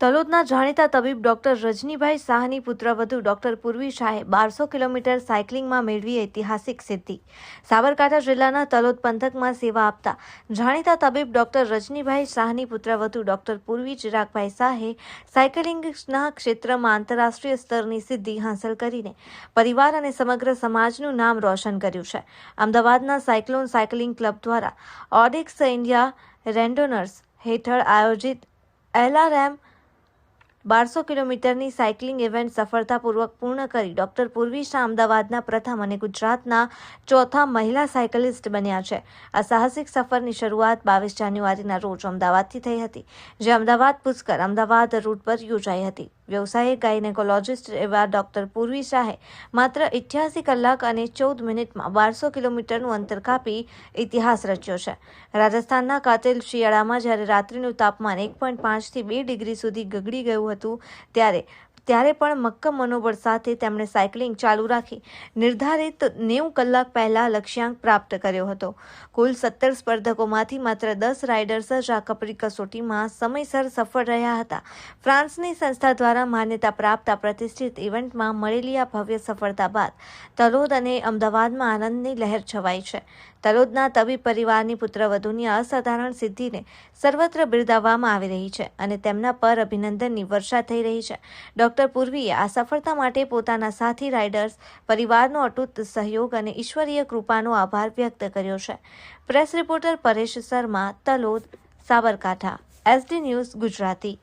તલોદના જાણીતા તબીબ ડોક્ટર રજનીભાઈ શાહની પુત્રવધુ ડોક્ટર પૂર્વી શાહે બારસો કિલોમીટર સાયકલિંગમાં મેળવી ઐતિહાસિક સિદ્ધિ. સાબરકાંઠા જિલ્લાના તલોદ પંથકમાં સેવા આપતા જાણીતા તબીબ ડોક્ટર રજનીભાઈ શાહની પુત્રવધુ ડોક્ટર પૂર્વી ચિરાગભાઈ શાહે સાયકલિંગના ક્ષેત્રમાં આંતરરાષ્ટ્રીય સ્તરની સિદ્ધિ હાંસલ કરીને પરિવાર અને સમગ્ર સમાજનું નામ રોશન કર્યું છે. અમદાવાદના સાયક્લોન સાયકલિંગ ક્લબ દ્વારા ઓડિક્સ ઇન્ડિયા રેન્ડોનર્સ હેઠળ આયોજિત એલઆરએમ બારસો કિલોમીટરની સાયકલિંગ ઇવેન્ટ સફળતાપૂર્વક પૂર્ણ કરી ડોક્ટર પૂર્વી અમદાવાદના પ્રથમ અને ગુજરાતના ચોથા મહિલા સાયકલિસ્ટ બન્યા છે. આ સાહસિક સફરની શરૂઆત બાવીસ જાન્યુઆરીના રોજ અમદાવાદથી થઈ હતી, જે અમદાવાદ પુષ્કર અમદાવાદ રૂટ પર યોજાઈ હતી. વ્યવસાયિક ગાયનેકોલોજિસ્ટ એવા ડોક્ટર પૂર્વી શાહે માત્ર ઇઠ્યાસી કલાક અને ચૌદ મિનિટમાં બારસો કિલોમીટરનું અંતર કાપી ઇતિહાસ રચ્યો છે. રાજસ્થાનના કાતિલ શિયાળામાં જ્યારે રાત્રિનું તાપમાન એક પોઈન્ટ પાંચથી બે ડિગ્રી સુધી ગગડી ગયું હતું, ત્યારે ત્યારે પણ મક્કમ મનોબળ સાથે તેમણે સાયકલિંગ ચાલુ રાખી, નિર્ધારિત નેવું કલાક પહેલા લક્ષ્યાંક પ્રાપ્ત કર્યો હતો. કુલ સત્તર સ્પર્ધકોમાંથી માત્ર દસ રાઇડર્સ જ આ કપરી કસોટીમાં સમયસર સફળ રહ્યા હતા. ફ્રાન્સની સંસ્થા દ્વારા માન્યતા પ્રાપ્ત આ પ્રતિષ્ઠિત ઇવેન્ટમાં મળેલી આ ભવ્ય સફળતા બાદ તલોદ અને અમદાવાદમાં આનંદની લહેર છવાઈ છે. તલોદના તબીબ પરિવારની પુત્રવધુની અસાધારણ સિદ્ધિને સર્વત્ર બિરદાવવામાં આવી રહી છે અને તેમના પર અભિનંદનની વર્ષા થઈ રહી છે. ડોક્ટર પૂર્વીએ આ સફળતા માટે પોતાના સાથી રાઇડર્સ, પરિવારનો અટૂટ સહયોગ અને ઈશ્વરીય કૃપાનો આભાર વ્યક્ત કર્યો છે. Press reporter Paresh Sharma, Talod, Sabarkantha. SD news Gujarati.